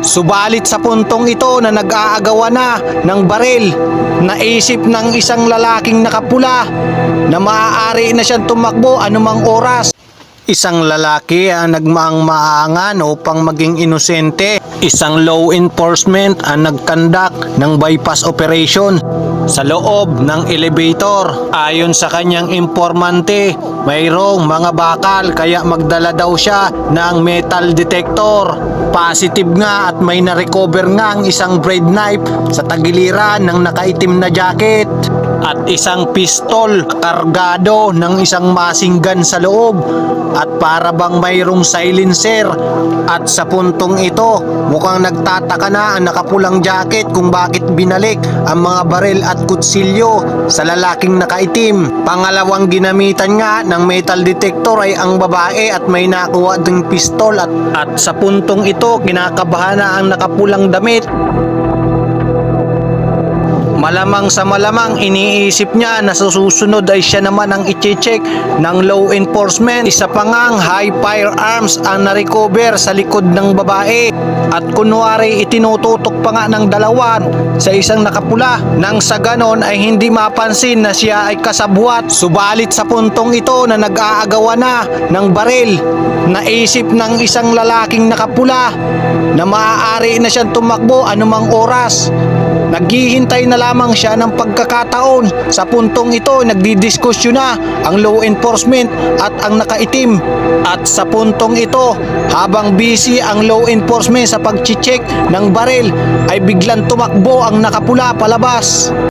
Subalit sa puntong ito na nag-aagawa na ng baril, naisip ng isang lalaking nakapula na maaari na siyang tumakbo anumang oras. Isang lalaki ang nagmaang maangan upang maging inosente. Isang law enforcement ang nagkandak ng bypass operation sa loob ng elevator. Ayon sa kanyang informante, mayroong mga bakal kaya magdala daw siya ng metal detector. Positive nga at may na-recover nga ang isang braid knife sa tagiliran ng nakaitim na jacket at isang pistol kargado ng isang masinggan sa loob. At para bang mayroong silencer. At sa puntong ito mukhang nagtataka na ang nakapulang jacket kung bakit binalik ang mga baril at kutsilyo sa lalaking nakaitim. Pangalawang ginamitan nga ng metal detector ay ang babae at may nakuha ding pistol at, at sa puntong ito kinakabahan na ang nakapulang damit Malamang sa malamang iniisip niya na sa susunod ay siya naman ang iche-check ng law enforcement. Isa pa ngang high firearms ang na-recover sa likod ng babae. At kunwari itinututok pa nga ng dalawan sa isang nakapula. Nang sa ganon ay hindi mapansin na siya ay kasabwat. Subalit sa puntong ito na nag-aagawa na ng baril, naisip ng isang lalaking nakapula na maaari na siyang tumakbo anumang oras. Naghihintay na lamang siya ng pagkakataon. Sa puntong ito, nagdidiskusyon na ang law enforcement at ang nakaitim. At sa puntong ito, habang busy ang law enforcement sa pag-check ng baril, ay biglang tumakbo ang nakapula palabas.